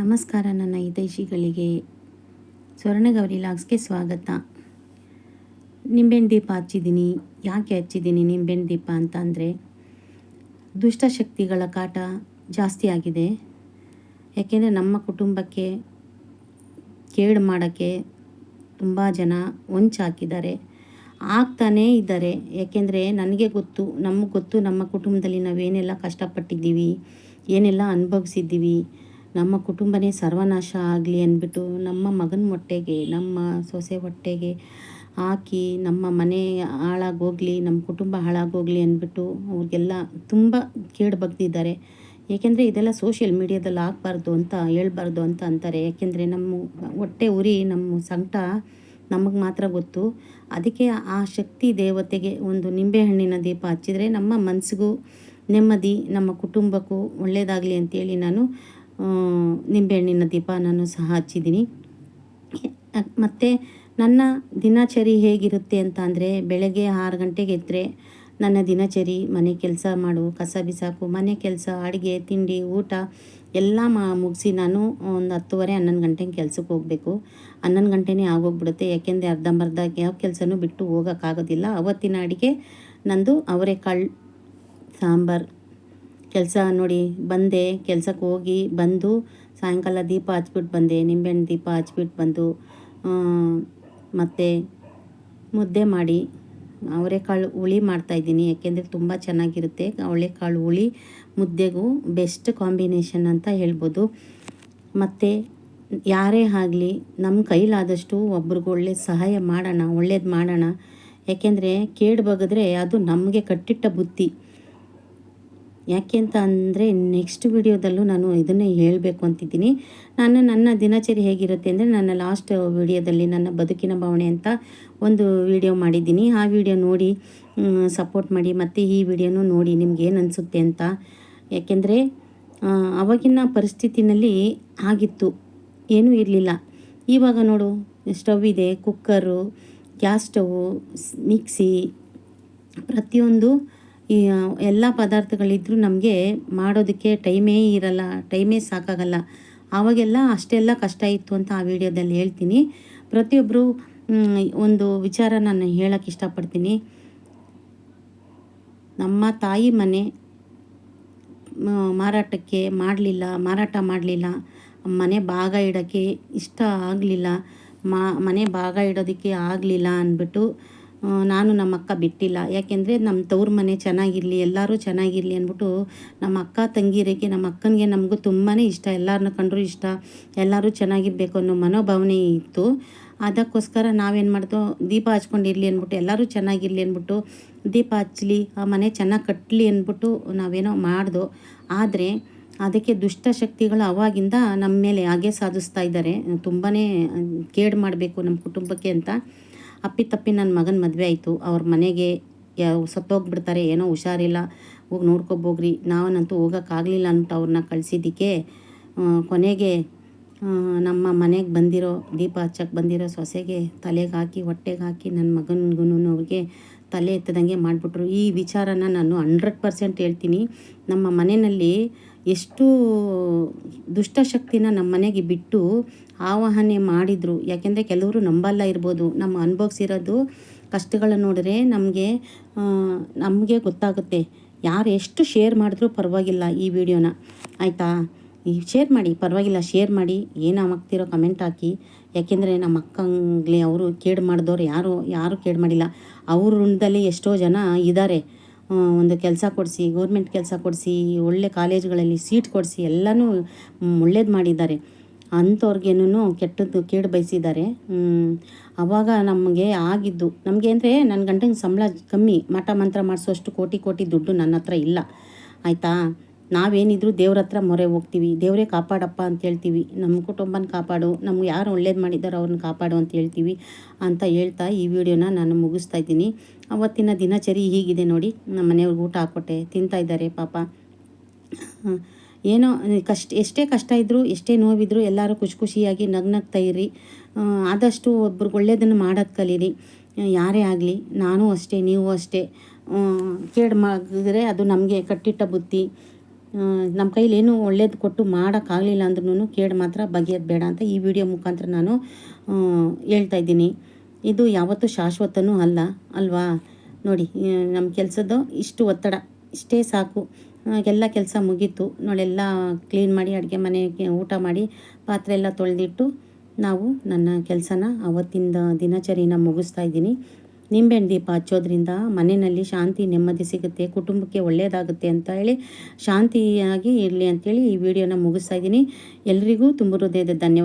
ನಮಸ್ಕಾರ, ನನ್ನ ಹಿತೈಷಿಗಳಿಗೆ ಸ್ವರ್ಣಗೌರಿ ಲಾಗ್ಸ್ಗೆ ಸ್ವಾಗತ. ನಿಂಬೆಹಣ್ಣು ದೀಪ ಹಚ್ಚಿದ್ದೀನಿ. ಯಾಕೆ ಹಚ್ಚಿದ್ದೀನಿ ನಿಂಬೆಹಣ್ಣು ದೀಪ ಅಂತ ಅಂದರೆ ದುಷ್ಟಶಕ್ತಿಗಳ ಕಾಟ ಜಾಸ್ತಿ ಆಗಿದೆ. ಯಾಕೆಂದರೆ ನಮ್ಮ ಕುಟುಂಬಕ್ಕೆ ಕೇಡು ಮಾಡೋಕ್ಕೆ ತುಂಬ ಜನ ಹೊಂಚಾಕಿದ್ದಾರೆ ಆಗ್ತಾನೇ ಇದ್ದಾರೆ. ಯಾಕೆಂದರೆ ನನಗೆ ಗೊತ್ತು, ನಮಗೆ ಗೊತ್ತು ನಮ್ಮ ಕುಟುಂಬದಲ್ಲಿ ನಾವೇನೆಲ್ಲ ಕಷ್ಟಪಟ್ಟಿದ್ದೀವಿ, ಏನೆಲ್ಲ ಅನುಭವಿಸಿದ್ದೀವಿ ನಮ್ಮ ಕುಟುಂಬನೇ ಸರ್ವನಾಶ ಆಗಲಿ ಅಂದ್ಬಿಟ್ಟು ನಮ್ಮ ಮಗನ ಹೊಟ್ಟೆಗೆ ನಮ್ಮ ಸೊಸೆ ಹೊಟ್ಟೆಗೆ ಹಾಕಿ ನಮ್ಮ ಮನೆ ಹಾಳಾಗೋಗಲಿ, ನಮ್ಮ ಕುಟುಂಬ ಹಾಳಾಗೋಗಲಿ ಅಂದ್ಬಿಟ್ಟು ಅವ್ರಿಗೆಲ್ಲ ತುಂಬ ಕೇಡು ಬಗ್ದಿದ್ದಾರೆ. ಏಕೆಂದರೆ ಇದೆಲ್ಲ ಸೋಷಿಯಲ್ ಮೀಡಿಯಾದಲ್ಲಿ ಆಗಬಾರ್ದು ಅಂತ ಹೇಳ್ಬಾರ್ದು ಅಂತ ಅಂತಾರೆ. ಯಾಕೆಂದರೆ ನಮ್ಮ ಹೊಟ್ಟೆ ಉರಿ, ನಮ್ಮ ಸಂಕಟ ನಮಗೆ ಮಾತ್ರ ಗೊತ್ತು. ಅದಕ್ಕೆ ಆ ಶಕ್ತಿ ದೇವತೆಗೆ ಒಂದು ನಿಂಬೆಹಣ್ಣಿನ ದೀಪ ಹಚ್ಚಿದರೆ ನಮ್ಮ ಮನಸ್ಸಿಗೂ ನೆಮ್ಮದಿ, ನಮ್ಮ ಕುಟುಂಬಕ್ಕೂ ಒಳ್ಳೆಯದಾಗಲಿ ಅಂತೇಳಿ ನಾನು ನಿಂಬೆಹಣ್ಣಿನ ದೀಪ ನಾನು ಸಹ ಹಚ್ಚಿದ್ದೀನಿ. ಮತ್ತು ನನ್ನ ದಿನಚರಿ ಹೇಗಿರುತ್ತೆ ಅಂತ ಅಂದರೆ ಬೆಳಗ್ಗೆ ಆರು ಗಂಟೆಗೆ ಎದ್ದರೆ ನನ್ನ ದಿನಚರಿ, ಮನೆ ಕೆಲಸ ಮಾಡು, ಕಸ ಬಿಸಾಕು, ಮನೆ ಕೆಲಸ, ಅಡುಗೆ, ತಿಂಡಿ, ಊಟ ಎಲ್ಲ ಮಾ, ಮುಗಿಸಿ ನಾನು ಒಂದು ಹತ್ತುವರೆ, ಹನ್ನೊಂದು ಗಂಟೆಗೆ ಕೆಲಸಕ್ಕೆ ಹೋಗಬೇಕು. ಹನ್ನೊಂದು ಗಂಟೆನೇ ಆಗೋಗ್ಬಿಡುತ್ತೆ. ಯಾಕೆಂದರೆ ಅರ್ಧಂಬರ್ಧ ಯಾವ ಕೆಲಸನೂ ಬಿಟ್ಟು ಹೋಗೋಕ್ಕಾಗೋದಿಲ್ಲ. ಅವತ್ತಿನ ಅಡುಗೆ ನಂದು ಅವರೆಕಾಳು ಸಾಂಬಾರು. ಕೆಲಸ ನೋಡಿ ಬಂದೆ ಕೆಲ್ಸಕ್ಕೆ ಹೋಗಿ ಬಂದು ಸಾಯಂಕಾಲ ದೀಪ ಹಚ್ಬಿಟ್ಟು ಬಂದೆ, ನಿಂಬೆಹಣ್ಣು ದೀಪ ಹಚ್ಬಿಟ್ಟು ಬಂದು ಮತ್ತು ಮುದ್ದೆ ಮಾಡಿ, ಅವರೆಕಾಳು ಹುಳಿ ಮಾಡ್ತಾಯಿದ್ದೀನಿ ಯಾಕೆಂದರೆ ತುಂಬ ಚೆನ್ನಾಗಿರುತ್ತೆ ಅವಳೆಕಾಳು ಹುಳಿ ಮುದ್ದೆಗೂ ಬೆಸ್ಟ್ ಕಾಂಬಿನೇಷನ್ ಅಂತ ಹೇಳ್ಬೋದು. ಮತ್ತು ಯಾರೇ ಆಗಲಿ ನಮ್ಮ ಕೈಲಾದಷ್ಟು ಒಬ್ರಿಗೂ ಒಳ್ಳೆ ಸಹಾಯ ಮಾಡೋಣ, ಒಳ್ಳೇದು ಮಾಡೋಣ, ಯಾಕೆಂದರೆ ಕೇಡು ಅದು ನಮಗೆ ಕಟ್ಟಿಟ್ಟ ಬುತ್ತಿ ಯಾಕೆ ಅಂತ ಅಂದರೆ ನೆಕ್ಸ್ಟ್ ವಿಡಿಯೋದಲ್ಲೂ ನಾನು ಇದನ್ನೇ ಹೇಳಬೇಕು ಅಂತಿದ್ದೀನಿ. ನಾನು ನನ್ನ ದಿನಚರಿ ಹೇಗಿರುತ್ತೆ ಅಂದರೆ ನನ್ನ ಲಾಸ್ಟ್ ವಿಡಿಯೋದಲ್ಲಿ ನನ್ನ ಬದುಕಿನ ಭಾವನೆ ಅಂತ ಒಂದು ವಿಡಿಯೋ ಮಾಡಿದ್ದೀನಿ. ಆ ವಿಡಿಯೋ ನೋಡಿ ಸಪೋರ್ಟ್ ಮಾಡಿ, ಮತ್ತು ಈ ವಿಡಿಯೋನೂ ನೋಡಿ ನಿಮ್ಗೆ ಏನು ಅನಿಸುತ್ತೆ ಅಂತ. ಯಾಕೆಂದರೆ ಅವಾಗಿನ ಪರಿಸ್ಥಿತಿನಲ್ಲಿ ಆಗಿತ್ತು. ಏನೂ ಇರಲಿಲ್ಲ. ಇವಾಗ ನೋಡು ಸ್ಟವ್ ಇದೆ ಕುಕ್ಕರು ಗ್ಯಾಸ್ ಸ್ಟವ್ ಮಿಕ್ಸಿ, ಪ್ರತಿಯೊಂದು ಈ ಎಲ್ಲ ಪದಾರ್ಥಗಳಿದ್ದರೂ ನಮಗೆ ಮಾಡೋದಕ್ಕೆ ಟೈಮೇ ಇರಲ್ಲ, ಟೈಮೇ ಸಾಕಾಗಲ್ಲ. ಆವಾಗೆಲ್ಲ ಅಷ್ಟೆಲ್ಲ ಕಷ್ಟ ಇತ್ತು ಅಂತ ಆ ವಿಡಿಯೋದಲ್ಲಿ ಹೇಳ್ತೀನಿ. ಪ್ರತಿಯೊಬ್ಬರು ಒಂದು ವಿಚಾರ ನಾನು ಹೇಳೋಕ್ಕೆ ಇಷ್ಟಪಡ್ತೀನಿ. ನಮ್ಮ ತಾಯಿ ಮನೆ ಮಾರಾಟಕ್ಕೆ ಮಾಡಲಿಲ್ಲ, ಮಾರಾಟ ಮಾಡಲಿಲ್ಲ. ಮನೆ ಭಾಗ ಇಡೋಕ್ಕೆ ಇಷ್ಟ ಆಗಲಿಲ್ಲ. ಮನೆ ಭಾಗ ಇಡೋದಕ್ಕೆ ಆಗಲಿಲ್ಲ ಅಂದ್ಬಿಟ್ಟು ನಾನು ನಮ್ಮ ಅಕ್ಕ ಬಿಟ್ಟಿಲ್ಲ. ಯಾಕೆಂದರೆ ನಮ್ಮ ತವ್ರ ಮನೆ ಚೆನ್ನಾಗಿರಲಿ, ಎಲ್ಲರೂ ಚೆನ್ನಾಗಿರಲಿ ಅಂದ್ಬಿಟ್ಟು ನಮ್ಮ ಅಕ್ಕ ತಂಗಿರಿಗೆ ನಮ್ಮ ಅಕ್ಕನಿಗೆ ನಮಗೂ ತುಂಬಾ ಇಷ್ಟ. ಎಲ್ಲರನ್ನ ಕಂಡ್ರೂ ಇಷ್ಟ. ಎಲ್ಲರೂ ಚೆನ್ನಾಗಿರ್ಬೇಕು ಅನ್ನೋ ಮನೋಭಾವನೆ ಇತ್ತು. ಅದಕ್ಕೋಸ್ಕರ ನಾವೇನು ಮಾಡ್ತೋ, ದೀಪ ಹಚ್ಕೊಂಡಿರಲಿ ಅಂದ್ಬಿಟ್ಟು, ಎಲ್ಲರೂ ಚೆನ್ನಾಗಿರಲಿ ಅಂದ್ಬಿಟ್ಟು, ದೀಪ ಹಚ್ಚಲಿ ಆ ಮನೆ ಚೆನ್ನಾಗಿ ಕಟ್ಟಲಿ ಅಂದ್ಬಿಟ್ಟು ನಾವೇನೋ ಮಾಡ್ದು. ಆದರೆ ಅದಕ್ಕೆ ದುಷ್ಟಶಕ್ತಿಗಳು ಅವಾಗಿಂದ ನಮ್ಮ ಮೇಲೆ ಹಾಗೆ ಸಾಧಿಸ್ತಾ ಇದ್ದಾರೆ. ತುಂಬಾ ಕೇಡು ಮಾಡಬೇಕು ನಮ್ಮ ಕುಟುಂಬಕ್ಕೆ ಅಂತ. ಅಪ್ಪಿತಪ್ಪಿ ನನ್ನ ಮಗನ ಮದುವೆ ಆಯಿತು. ಅವ್ರ ಮನೆಗೆ ಯಾವ ಸತ್ತೋಗ್ಬಿಡ್ತಾರೆ, ಏನೋ ಹುಷಾರಿಲ್ಲ. ಹೋಗಿ ನೋಡ್ಕೊಬೋಗ್ರಿ ನಾವನ್ನಂತೂ ಹೋಗೋಕ್ಕಾಗಲಿಲ್ಲ ಅಂದ್ಬಿಟ್ಟು ಅವ್ರನ್ನ ಕಳಿಸಿದ್ದಕ್ಕೆ ಕೊನೆಗೆ ನಮ್ಮ ಮನೆಗೆ ಬಂದಿರೋ ದೀಪ ಹಚ್ಚಕ್ಕೆ ಬಂದಿರೋ ಸೊಸೆಗೆ ತಲೆಗೆ ಹಾಕಿ, ಹೊಟ್ಟೆಗೆ ಹಾಕಿ ನನ್ನ ಮಗನಿಗೂ ಅವ್ರಿಗೆ ತಲೆ ಎತ್ತದಂಗೆ ಮಾಡಿಬಿಟ್ರು. ಈ ವಿಚಾರನ ನಾನು ಹಂಡ್ರೆಡ್ ಪರ್ಸೆಂಟ್ ಹೇಳ್ತೀನಿ. ನಮ್ಮ ಮನೆಯಲ್ಲಿ ಎಷ್ಟು ದುಷ್ಟಶಕ್ತಿನ ನಮ್ಮ ಮನೆಗೆ ಬಿಟ್ಟು ಆವಾಹನೆ ಮಾಡಿದರು. ಯಾಕೆಂದರೆ ಕೆಲವರು ನಂಬಲ್ಲ ಇರ್ಬೋದು. ನಮ್ಮ ಅನುಭವಿಸಿರೋದು ಕಷ್ಟಗಳನ್ನ ನೋಡಿದ್ರೆ ನಮಗೆ ನಮಗೆ ಗೊತ್ತಾಗುತ್ತೆ. ಯಾರು ಎಷ್ಟು ಶೇರ್ ಮಾಡಿದ್ರೂ ಪರವಾಗಿಲ್ಲ ಈ ವಿಡಿಯೋನ. ಆಯಿತಾ? ಶೇರ್ ಮಾಡಿ, ಪರವಾಗಿಲ್ಲ, ಶೇರ್ ಮಾಡಿ. ಏನು ಆಗ್ತಿರೋ ಕಮೆಂಟ್ ಹಾಕಿ. ಯಾಕೆಂದರೆ ನಮ್ಮ ಅಕ್ಕಂಗ್ಲಿ ಅವರು ಕೇಡು ಮಾಡಿದವ್ರು ಯಾರು ಯಾರು ಕೇಡು ಮಾಡಿಲ್ಲ. ಅವ್ರ ಋಣದಲ್ಲಿ ಎಷ್ಟೋ ಜನ ಇದ್ದಾರೆ ಒಂದು ಕೆಲಸ ಕೊಡಿಸಿ, ಗೌರ್ಮೆಂಟ್ ಕೆಲಸ ಕೊಡಿಸಿ, ಒಳ್ಳೆ ಕಾಲೇಜ್ಗಳಲ್ಲಿ ಸೀಟ್ ಕೊಡಿಸಿ ಎಲ್ಲನೂ ಒಳ್ಳೇದು ಮಾಡಿದ್ದಾರೆ. ಅಂಥವ್ರಿಗೇನು ಕೆಟ್ಟದ್ದು ಕೇಡು ಬಯಸಿದ್ದಾರೆ. ಆವಾಗ ನಮಗೆ ಆಗಿದ್ದು, ನಮಗೆ ಅಂದರೆ ನನ್ನ ಗಂಟನ ಸಂಬಳ ಕಮ್ಮಿ, ಮಠ ಮಂತ್ರ ಮಾಡಿಸೋಷ್ಟು ಕೋಟಿ ಕೋಟಿ ದುಡ್ಡು ನನ್ನ ಹತ್ರ ಇಲ್ಲ. ಆಯಿತಾ? ನಾವೇನಿದ್ರು ದೇವ್ರ ಹತ್ರ ಮೊರೆ ಹೋಗ್ತೀವಿ, ದೇವರೇ ಕಾಪಾಡಪ್ಪ ಅಂತ ಹೇಳ್ತೀವಿ, ನಮ್ಮ ಕುಟುಂಬನ ಕಾಪಾಡು, ನಮ್ಗೆ ಯಾರು ಒಳ್ಳೇದು ಮಾಡಿದ್ದಾರೋ ಅವ್ರನ್ನ ಕಾಪಾಡು ಅಂತ ಹೇಳ್ತೀವಿ ಅಂತ ಹೇಳ್ತಾ ಈ ವಿಡಿಯೋನ ನಾನು ಮುಗಿಸ್ತಾ ಇದ್ದೀನಿ. ಅವತ್ತಿನ ದಿನಚರಿ ಹೀಗಿದೆ ನೋಡಿ, ನಮ್ಮ ಮನೆಯವ್ರಿಗೆ ಊಟ ಹಾಕ್ಕೊಟ್ಟೆ, ತಿಂತಾ ಇದ್ದಾರೆ ಪಾಪ. ಏನೋ, ಕಷ್ಟ, ಎಷ್ಟೇ ಕಷ್ಟ ಇದ್ದರೂ ಎಷ್ಟೇ ನೋವಿದ್ರೂ ಎಲ್ಲರೂ ಖುಷಿ ಖುಷಿಯಾಗಿ ನಗ್ನಗ್ತಾ ಇರಿ. ಆದಷ್ಟು ಒಬ್ರಿಗೆ ಒಳ್ಳೇದನ್ನು ಮಾಡೋದು ಕಲೀರಿ. ಯಾರೇ ಆಗಲಿ, ನಾನು ಅಷ್ಟೇ, ನೀವು ಅಷ್ಟೇ. ಕೇಡು ಮಾಡಿದ್ರೆ ಅದು ನಮಗೆ ಕಟ್ಟಿಟ್ಟ ಬುತ್ತಿ ನಮ್ಮ ಕೈಲೇನು ಒಳ್ಳೇದು ಕೊಟ್ಟು ಮಾಡೋಕ್ಕಾಗಲಿಲ್ಲ ಅಂದ್ರೂ ಕೇಡು ಮಾತ್ರ ಬಗೆಯೋದು ಬೇಡ ಅಂತ ಈ ವಿಡಿಯೋ ಮುಖಾಂತರ ನಾನು ಹೇಳ್ತಾ ಇದ್ದೀನಿ. ಇದು ಯಾವತ್ತೂ ಶಾಶ್ವತನೂ ಅಲ್ಲ, ಅಲ್ವಾ? ನೋಡಿ ನಮ್ಮ ಕೆಲಸದ್ದು ಇಷ್ಟು ಒತ್ತಡ, ಇಷ್ಟೇ ಸಾಕು. ಎಲ್ಲ ಕೆಲಸ ಮುಗೀತು. ನೋಡೆಲ್ಲ ಕ್ಲೀನ್ ಮಾಡಿ, ಅಡುಗೆ ಮನೆಗೆ ಊಟ ಮಾಡಿ, ಪಾತ್ರೆ ಎಲ್ಲ ತೊಳೆದಿಟ್ಟು ನಾವು ನನ್ನ ಕೆಲಸನ ಅವತ್ತಿಂದ ದಿನಚರಿನ ಮುಗಿಸ್ತಾ ಇದ್ದೀನಿ. ನಿಂಬೆಹಣ್ಣು ದೀಪ ಹಚ್ಚೋದ್ರಿಂದ ಮನೆಯಲ್ಲಿ ಶಾಂತಿ ನೆಮ್ಮದಿ ಸಿಗುತ್ತೆ, ಕುಟುಂಬಕ್ಕೆ ಒಳ್ಳೆಯದಾಗುತ್ತೆ ಅಂತ ಹೇಳಿ ಶಾಂತಿಯಾಗಿ ಇರಲಿ ಅಂತೇಳಿ ಈ ವಿಡಿಯೋನ ಮುಗಿಸ್ತಾ ಇದ್ದೀನಿ. ಎಲ್ರಿಗೂ ತುಂಬ ಹೃದಯದ ಧನ್ಯವಾದ.